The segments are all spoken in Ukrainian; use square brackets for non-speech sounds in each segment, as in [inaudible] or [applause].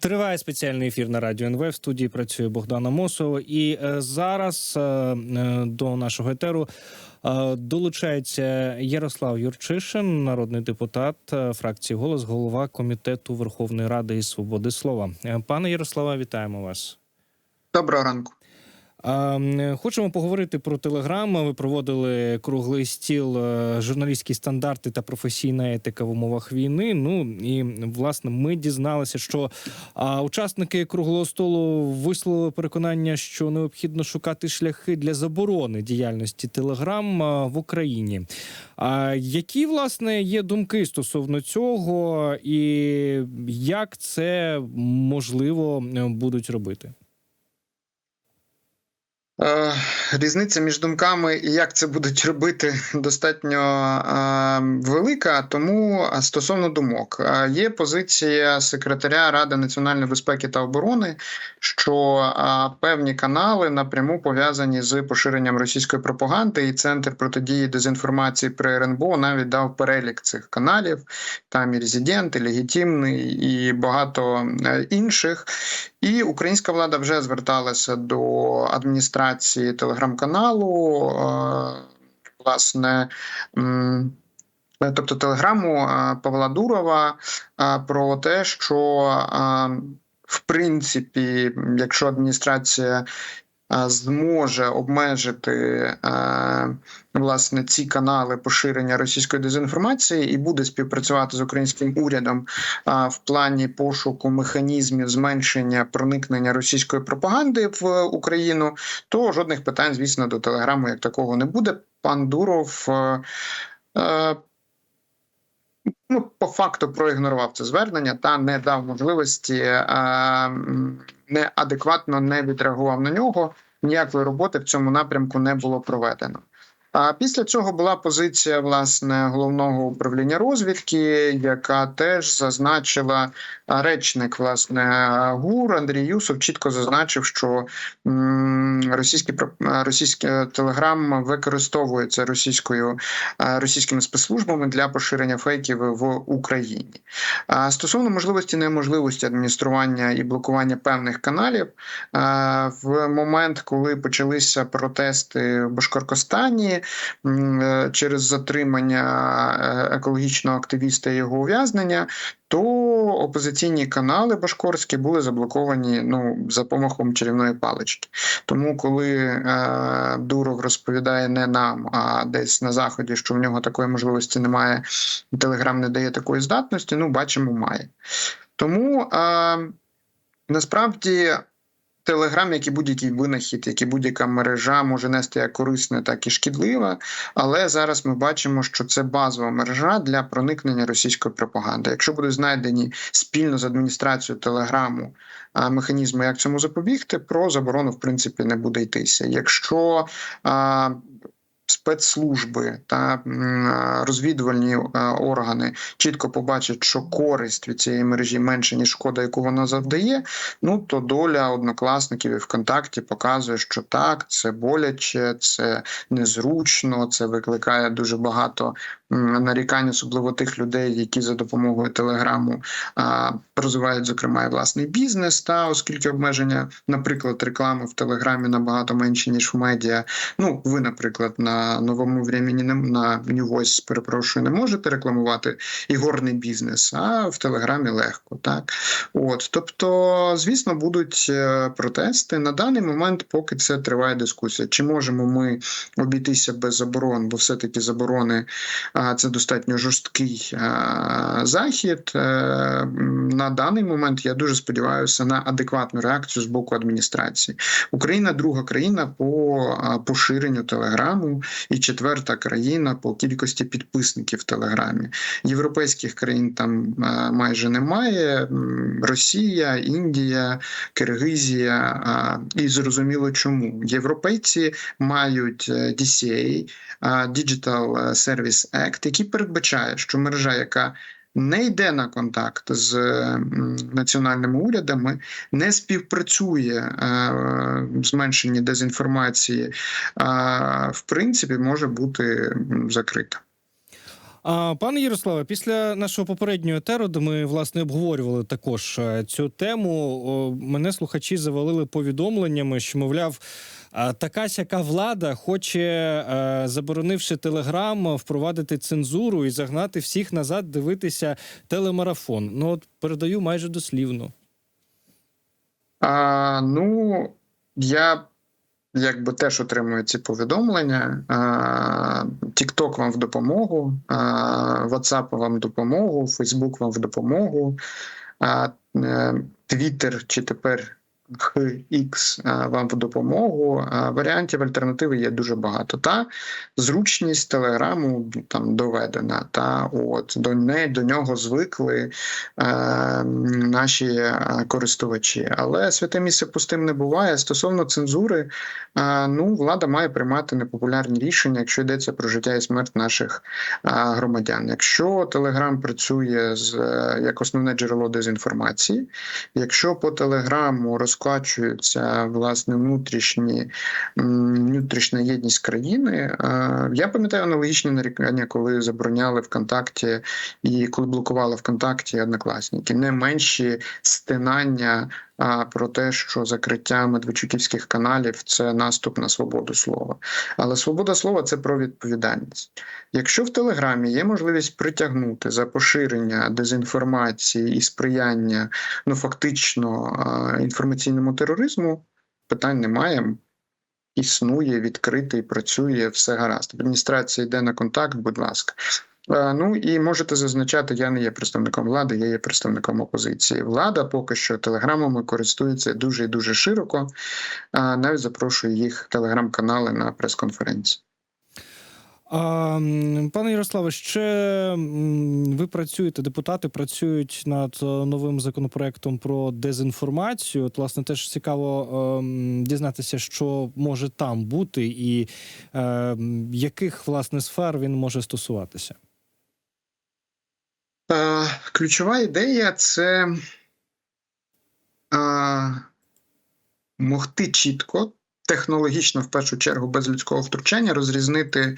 Триває спеціальний ефір на радіо НВ. В студії працює Богдана Мосова. І е, зараз е, е, до нашого етеру долучається Ярослав Юрчишин, народний депутат фракції Голос, голова комітету Верховної Ради і свободи слова. Пане Ярославе, вітаємо вас. Доброго ранку. Хочемо поговорити про телеграм. Ви проводили круглий стіл е, журналістські стандарти та професійна етика в умовах війни. Ну і власне ми дізналися, що учасники круглого столу висловили переконання, що необхідно шукати шляхи для заборони діяльності телеграм в Україні. А які власне є думки стосовно цього, і як це можливо е, будуть робити? Е, Різниця між думками і як це будуть робити, [laughs] достатньо е, велика. Тому е, стосовно думок, є позиція секретаря Ради національної безпеки та оборони, що певні канали напряму пов'язані з поширенням російської пропаганди, і центр протидії дезінформації при РНБО навіть дав перелік цих каналів. Там і резидент, і легітимний, і багато інших. І українська влада вже зверталася до адміністрації телеграм-каналу. е, Власне, тобто телеграму е, Павла Дурова е, про те, що е, в принципі, якщо адміністрація е, зможе обмежити е, власне ці канали поширення російської дезінформації і буде співпрацювати з українським урядом в плані пошуку механізмів зменшення проникнення російської пропаганди в Україну, то жодних питань, звісно, до телеграму як такого не буде. Пан Дуров. Ну, по факту проігнорував це звернення та не дав можливості е, неадекватно не відреагував на нього. Ніякої роботи в цьому напрямку не було проведено. А після цього була позиція власне головного управління розвідки, яка теж зазначила речник власне ГУР Андрій Юсов чітко зазначив, що російські про- російське телеграм використовується російською російськими спецслужбами для поширення фейків в Україні. Стосовно можливості неможливості адміністрування і блокування певних каналів, в момент, коли почалися протести в Башкоркостані е, через затримання е, екологічного активіста і його ув'язнення, то опозиційні канали башкорські були заблоковані ну за помахом чарівної палички. Тому, коли е, Дуров розповідає не нам, а десь на заході, що в нього такої можливості немає, Телеграм не дає такої здатності, ну бачимо, має. Тому е, насправді. Телеграм, як і будь-який винахід, як і будь-яка мережа може нести як корисне, так і шкідливе. Але зараз ми бачимо, що це базова мережа для проникнення російської пропаганди. Якщо будуть знайдені спільно з адміністрацією Телеграму механізми, як цьому запобігти, про заборону в принципі не буде йтися. Якщо а, Спецслужби та розвідувальні органи чітко побачать, що користь від цієї мережі менше ніж шкода, яку вона завдає. Ну то доля однокласників і ВКонтакті показує, що так, це боляче, це незручно, це викликає дуже багато нарікань, особливо тих людей, які за допомогою телеграму розвивають, зокрема, і власний бізнес, та оскільки обмеження, наприклад, реклами в телеграмі набагато менші ніж в медіа. Ну, ви, наприклад, на новому времені на Voice, перепрошую, не можете рекламувати ігорний бізнес, а в Телеграмі легко. Так, от тобто, звісно, будуть е, протести на даний момент, поки це триває дискусія. Чи можемо ми обійтися без заборон, бо все-таки заборони а, це достатньо жорсткий захід. Е, На даний момент я дуже сподіваюся на адекватну реакцію з боку адміністрації. Україна друга країна по поширенню телеграму і четверта країна по кількості підписників в Телеграмі. Європейських країн там майже немає. Росія, Індія, Киргизія. І зрозуміло, чому європейці мають е, DCA, Digital Service Act, який передбачає, що мережа, яка не йде на контакт з національними урядами, не співпрацює е, в зменшенні дезінформації, в принципі, може бути закрита. Пане Ярославе, після нашого попереднього етеру, де ми власне обговорювали також е, цю тему. Мене слухачі завалили повідомленнями, що мовляв. Така сяка влада хоче, е, заборонивши телеграм, впровадити цензуру і загнати всіх назад дивитися телемарафон. Ну от передаю майже дослівно. А, ну, я якби теж отримує ці повідомлення. TikTok вам в допомогу, WhatsApp вам в допомогу, Facebook вам в допомогу, е, Twitter чи тепер X вам в допомогу. Варіантів альтернативи є дуже багато. Та зручність телеграму там доведена. Та от до неї до нього звикли е, наші користувачі. Але святе місце пустим не буває. Стосовно цензури, е, ну влада має приймати непопулярні рішення, якщо йдеться про життя і смерть наших е, громадян. Якщо Телеграм працює з е, як основне джерело дезінформації, якщо по телеграму розкачуються власне внутрішні внутрішня єдність країни, е, я пам'ятаю аналогічні нарікання, коли забороняли ВКонтакті і коли блокували ВКонтакті однокласники, не менші стинання а, про те, що закриття медведчуківських каналів це наступ на свободу слова. Але свобода слова це про відповідальність. Якщо в Телеграмі є можливість притягнути за поширення дезінформації і сприяння ну фактично а, інформаційному тероризму, питань немає. Існує, відкритий, працює, все гаразд. Адміністрація йде на контакт, будь ласка. Е, Ну і можете зазначати, я не є представником влади, я є представником опозиції. Влада поки що телеграмами користується дуже і дуже широко. Е, Навіть запрошую їх телеграм-канали на прес-конференції. А, пане Ярославе, ще ви працюєте, депутати працюють над е, новим законопроектом про дезінформацію. От, власне, теж цікаво ем, дізнатися, що може там бути, і е, яких власне сфер він може стосуватися. Е, Ключова ідея це е, могти чітко, технологічно, в першу чергу, без людського втручання, розрізнити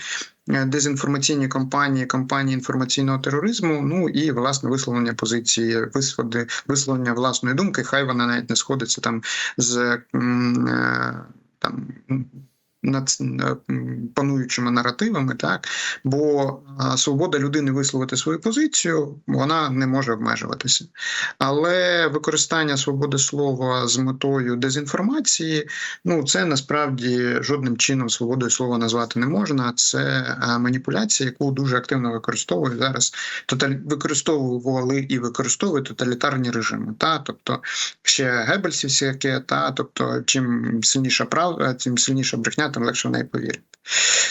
е, дезінформаційні кампанії, кампанії інформаційного тероризму, ну і власне висловлення позиції, висводи, висловлення власної думки. Хай вона навіть не сходиться там з е, там. Над пануючими наративами, так бо свобода людини висловити свою позицію вона не може обмежуватися. Але використання свободи слова з метою дезінформації, ну це насправді жодним чином свободою слова назвати не можна. Це маніпуляція, яку дуже активно використовують зараз. Тоталь використовували і використовують тоталітарні режими. Та тобто ще Геббельсівське, та тобто, чим сильніша правда, тим сильніша брехня, тим легше в неї повірити.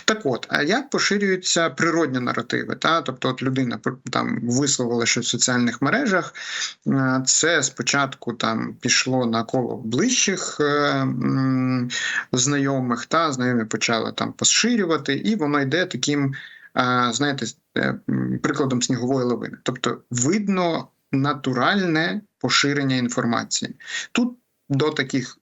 Так от, а як поширюються природні наративи? Та? Тобто, от людина там висловила щось в соціальних мережах, е, це спочатку там пішло на коло ближчих е, знайомих, та знайомі почали там поширювати, і воно йде таким, е, знаєте, прикладом снігової лавини. Тобто, видно натуральне поширення інформації. Тут до таких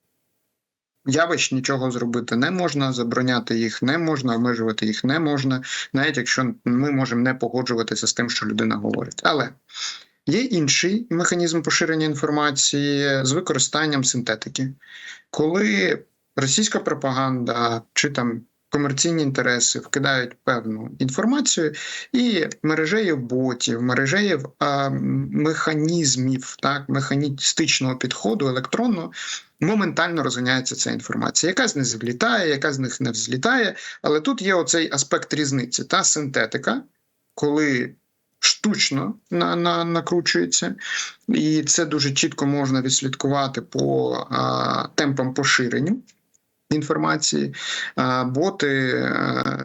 явищ нічого зробити не можна, забороняти їх не можна, обмежувати їх не можна, навіть якщо ми можемо не погоджуватися з тим, що людина говорить. Але є інший механізм поширення інформації з використанням синтетики, коли російська пропаганда чи там комерційні інтереси вкидають певну інформацію, і мережею ботів, мережею а, механізмів, так, механістичного підходу електронного моментально розганяється ця інформація. Яка з них злітає, яка з них не взлітає. Але тут є оцей аспект різниці та синтетика, коли штучно на, на, накручується, і це дуже чітко можна відслідкувати по а, темпам поширенню. Інформації, боти,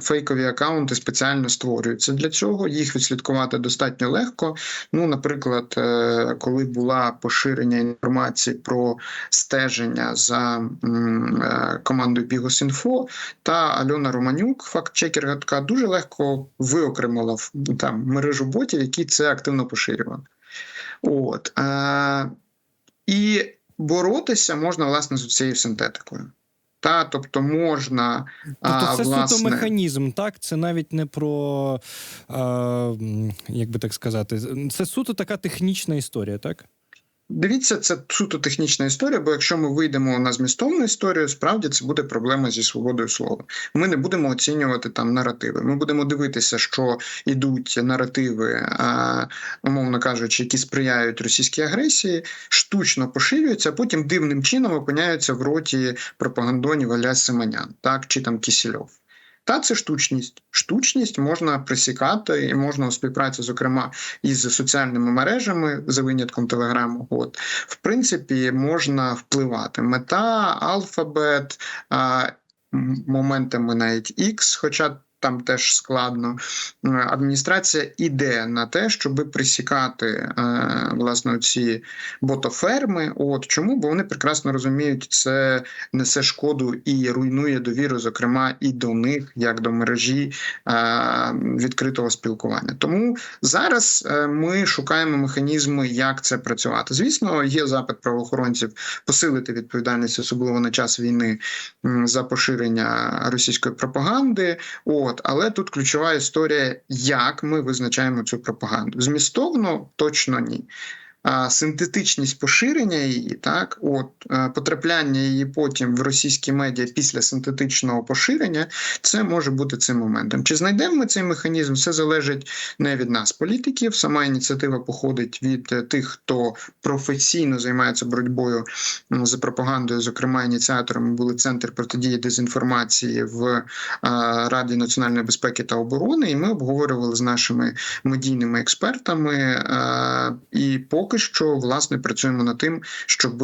фейкові акаунти спеціально створюються для цього. Їх відслідкувати достатньо легко. Ну, наприклад, е, коли була поширення інформації про стеження за е, командою Бігосінфо, та Альона Романюк, факт-чекерка, дуже легко виокремила там мережу ботів, які це активно поширювали. От. Е, і боротися можна власне з цією синтетикою. Та тобто можна Тобто а, це власне, суто механізм, так? Це навіть не про, а, як би так сказати, це суто така технічна історія, так? Дивіться, це суто технічна історія, бо якщо ми вийдемо на змістовну історію, справді це буде проблема зі свободою слова. Ми не будемо оцінювати там наративи. Ми будемо дивитися, що йдуть наративи, а, умовно кажучи, які сприяють російській агресії, штучно поширюються, а потім дивним чином опиняються в роті пропагандонів Аля Семенян, так чи там Кісільов. Та це штучність. Штучність можна присікати і можна у співпраці, зокрема, із соціальними мережами за винятком телеграму. От в принципі можна впливати. Мета, алфабет, моментами навіть X, хоча. Там теж складно. Е, Адміністрація іде на те, щоб присікати е, власне ці ботоферми. От чому? Бо вони прекрасно розуміють, це несе шкоду і руйнує довіру, зокрема, і до них, як до мережі е, відкритого спілкування. Тому зараз ми шукаємо механізми, як це працювати. Звісно, є запит правоохоронців посилити відповідальність, особливо на час війни, за поширення російської пропаганди. От, але тут ключова історія, як ми визначаємо цю пропаганду. Змістовно точно ні. Синтетичність поширення її, так, от е, потрапляння її потім в російські медіа після синтетичного поширення, це може бути цим моментом. Чи знайдемо ми цей механізм? Це залежить не від нас, політиків. Сама ініціатива походить від е, тих, хто професійно займається боротьбою за пропагандою. Зокрема, ініціаторами були центр протидії дезінформації в е, Раді національної безпеки та оборони. І ми обговорювали з нашими медійними експертами. І поки що власне працюємо над тим, щоб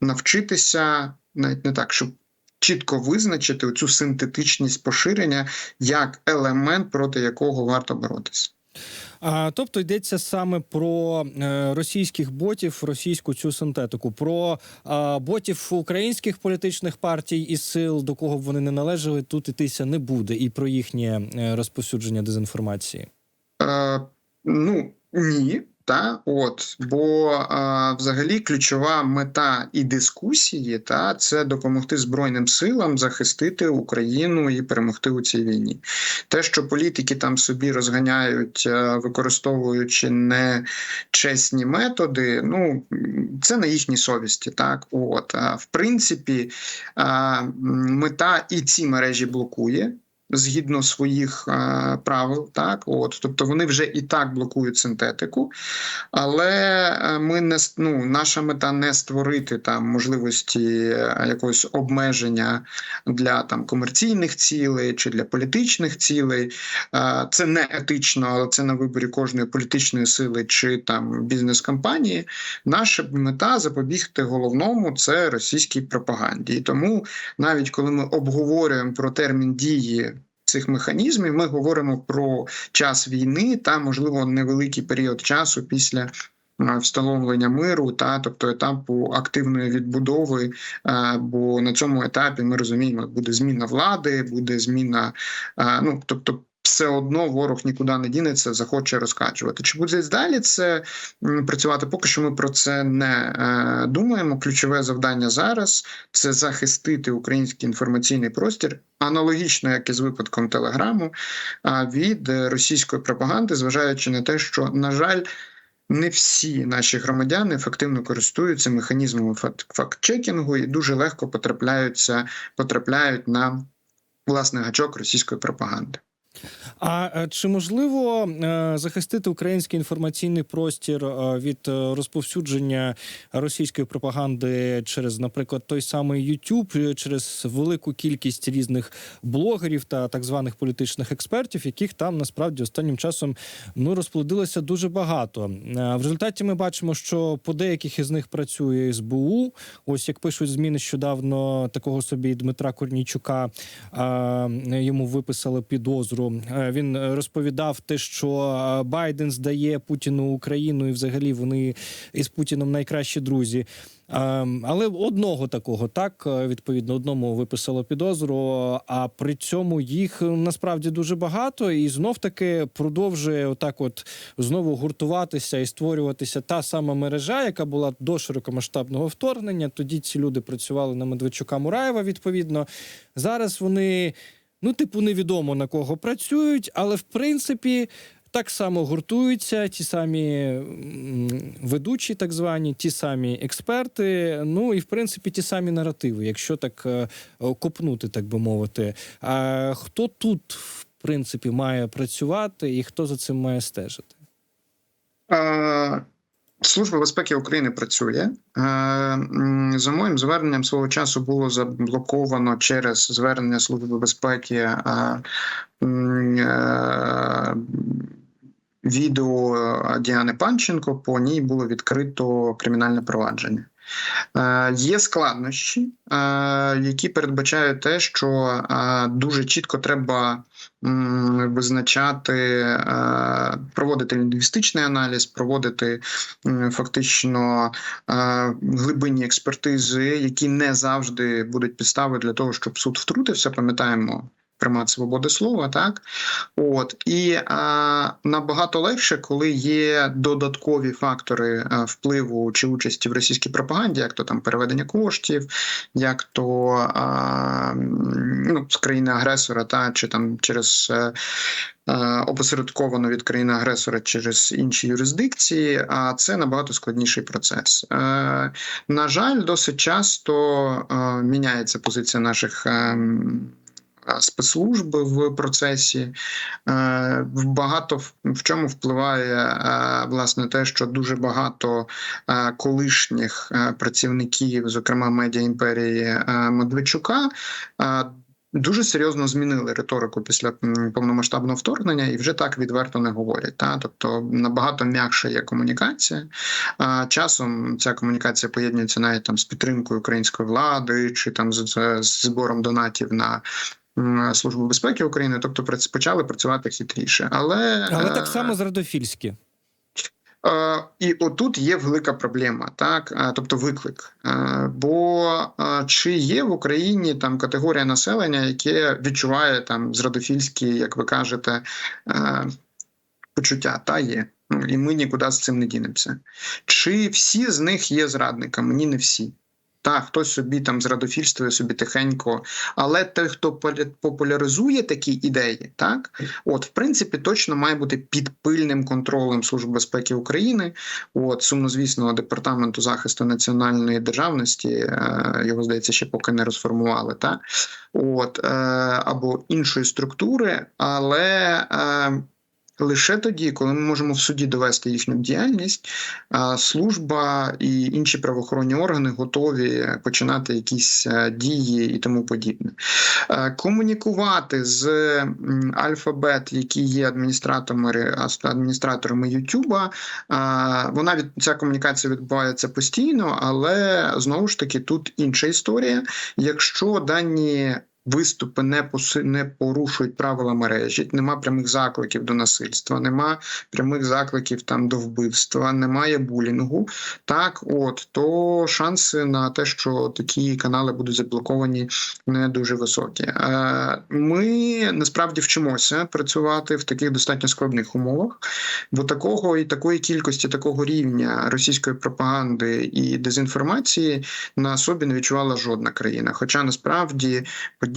навчитися навіть не так, щоб. Чітко визначити цю синтетичність поширення як елемент, проти якого варто боротися. А, тобто йдеться саме про е, російських ботів, російську цю синтетику, про ботів українських політичних партій і сил, до кого б вони не належали, тут йтися не буде, і про їхнє е, розповсюдження дезінформації. Е, ну ні. Та от бо а, взагалі ключова мета і дискусії та це допомогти збройним силам захистити Україну і перемогти у цій війні. Те, що політики там собі розганяють, е, використовуючи нечесні методи, ну це на їхній совісті. Так, от а, в принципі, а, мета і ці мережі блокує згідно своїх е, правил, так от, тобто вони вже і так блокують синтетику, але е, ми не ну, наша мета не створити там можливості е, якогось обмеження для там комерційних цілей чи для політичних цілей. Е, це не етично, але це на виборі кожної політичної сили чи там бізнес-компанії. Наша мета запобігти головному це російській пропаганді. І тому навіть коли ми обговорюємо про термін дії. Цих механізмів ми говоримо про час війни та можливо невеликий період часу після е, встановлення миру, та тобто етапу активної відбудови. е, Бо на цьому етапі ми розуміємо, буде зміна влади, буде зміна. е, Ну тобто, все одно ворог нікуди не дінеться, захоче розкачувати. Чи буде далі це працювати? Поки що ми про це не е, думаємо. Ключове завдання зараз це захистити український інформаційний простір, аналогічно як і з випадком телеграму, а, від е, російської пропаганди, зважаючи на те, що на жаль. Не всі наші громадяни ефективно користуються механізмами факт- факт-чекінгу і дуже легко потрапляються, потрапляють на власний гачок російської пропаганди. А е, чи можливо е, захистити український інформаційний простір е, від розповсюдження російської пропаганди через, наприклад, той самий YouTube, через велику кількість різних блогерів та так званих політичних експертів, яких там насправді останнім часом ну розплодилося дуже багато. В результаті ми бачимо, що по деяких із них працює СБУ. Ось як пишуть змі нещодавно такого собі Дмитра Корнійчука, йому виписали підозру. Е, Він е, розповідав те, що е, Байден здає Путіну Україну, і взагалі вони із Путіном найкращі друзі. Ем, Але одного такого так е, відповідно одному виписало підозру. А при цьому їх е, насправді дуже багато, і знов таки продовжує отак, от знову гуртуватися і створюватися та сама мережа, яка була до широкомасштабного вторгнення. Тоді ці люди працювали на Медведчука Мураєва. Відповідно, зараз вони. Ну, типу, невідомо на кого працюють, але в принципі так само гуртуються ті самі ведучі, так звані, ті самі експерти. Ну і в принципі ті самі наративи, якщо так е, копнути, так би мовити. А хто тут, в принципі, має працювати і хто за цим має стежити? Служба безпеки України працює. Е, За моїм зверненням свого часу було заблоковано через звернення Служби безпеки е, е, відео Діани Панченко. По ній було відкрито кримінальне провадження. Е, Є складнощі, е, які передбачають те, що е, дуже чітко треба визначати, проводити лінгвістичний аналіз, проводити фактично глибинні експертизи, які не завжди будуть підстави для того, щоб суд втрутився. Пам'ятаємо. Примат свободи слова, так от і а, набагато легше, коли є додаткові фактори а, впливу чи участі в російській пропаганді, як то там переведення коштів, як то а, ну, з країни агресора, та чи там через. е, е, Опосередковано від країни агресора через інші юрисдикції, а це набагато складніший процес. Е, на жаль, досить часто е, міняється позиція наших е, в процесі. Е, Багато в- чому впливає е, власне те, що дуже багато колишніх працівників, зокрема медіа імперії Медведчука. Дуже серйозно змінили риторику після повномасштабного вторгнення і вже так відверто не говорять. Та? Тобто набагато м'якша є комунікація. А часом ця комунікація поєднується навіть там з підтримкою української влади чи там з, з, збором донатів на Службу безпеки України, тобто почали працювати хитріше. Але, Але е, так само зрадофільські. Е, І отут є велика проблема, так Е, тобто виклик. Е, Бо е, чи є в Україні там категорія населення, яке відчуває там зрадофільські, як ви кажете, е, почуття? Та є. Ну, І ми нікуди з цим не дінемося. Чи всі з них є зрадниками? Ні, не всі. Так, хтось собі там зрадофільствує собі тихенько, але той, хто популяризує такі ідеї, так от в принципі точно має бути під пильним контролем Служби безпеки України, от сумнозвісного департаменту захисту національної державності. е, Його здається, ще поки не розформували, так от е, або іншої структури, але. Е, Лише тоді, коли ми можемо в суді довести їхню діяльність, служба і інші правоохоронні органи готові починати якісь е, дії і тому подібне. Е, Комунікувати з Альфабет, які є адміністраторами адміністраторами Ютуба, вона від ця комунікація відбувається постійно, але знову ж таки тут інша історія. Якщо дані виступи не поси- не порушують правила мережі, нема прямих закликів до насильства, нема прямих закликів там до вбивства, немає булінгу. Так, от то шанси на те, що такі канали будуть заблоковані, не дуже високі. Е, Ми насправді вчимося працювати в таких достатньо складних умовах, бо такого і такої кількості, такого рівня російської пропаганди і дезінформації на собі не відчувала жодна країна. Хоча насправді подібні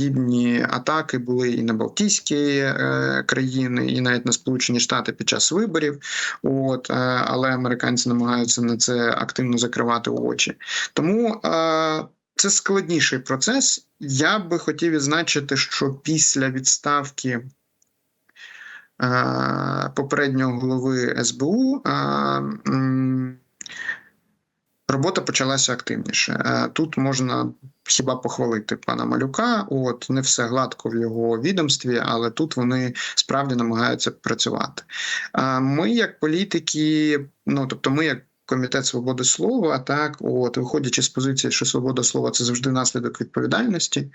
атаки були і на Балтійські е, країни, і навіть на Сполучені Штати під час виборів. От, е, але американці намагаються на це активно закривати очі. Тому е, це складніший процес. Я би хотів відзначити, що після відставки. Попереднього голови СБУ робота почалася активніше. Е, Тут можна хіба похвалити пана Малюка. От не все гладко в його відомстві, але тут вони справді намагаються працювати. А Ми, як політики, ну тобто, ми як. Комітет свободи слова, так от виходячи з позиції, що свобода слова це завжди наслідок відповідальності,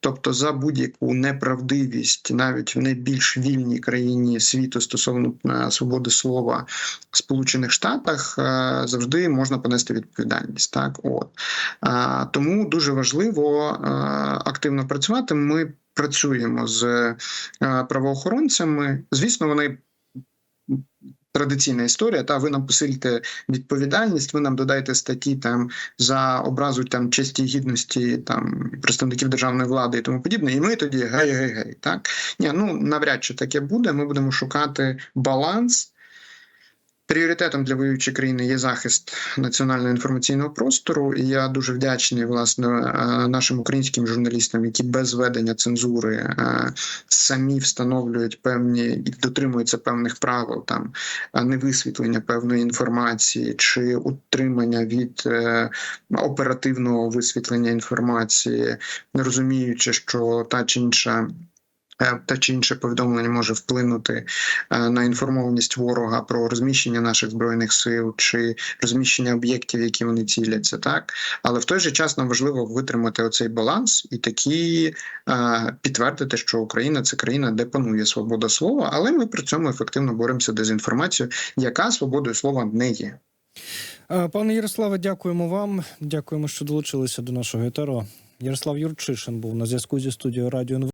тобто за будь-яку неправдивість, навіть в найбільш вільній країні світу стосовно е, свободи слова в Сполучених Штатах, е, завжди можна понести відповідальність. Так, от тому дуже важливо е, активно працювати. Ми працюємо з правоохоронцями. Звісно, вони традиційна історія. Та ви нам посильте відповідальність, ви нам додайте статті там за образу там честі і гідності там представників державної влади і тому подібне. І ми тоді гей, гей, гей. Так ні, ну навряд чи таке буде. Ми будемо шукати баланс. Пріоритетом для воюючої країни є захист національного інформаційного простору, і я дуже вдячний власне е, нашим українським журналістам, які без ведення цензури е, самі встановлюють певні і дотримуються певних правил, там е, невисвітлення певної інформації чи утримання від оперативного висвітлення інформації, не розуміючи, що та чи інша. Е, Та чи інше повідомлення може вплинути е, на інформованість ворога про розміщення наших збройних сил чи розміщення об'єктів, які вони ціляться, так але в той же час нам важливо витримати оцей баланс і такі е, підтвердити, що Україна це країна, де панує свобода слова, але ми при цьому ефективно боремося з дезінформацією, яка свободою слова не є. Пане Ярославе, дякуємо вам. Дякуємо, що долучилися до нашого етеру. Ярослав Юрчишин був на зв'язку зі студією Радіо.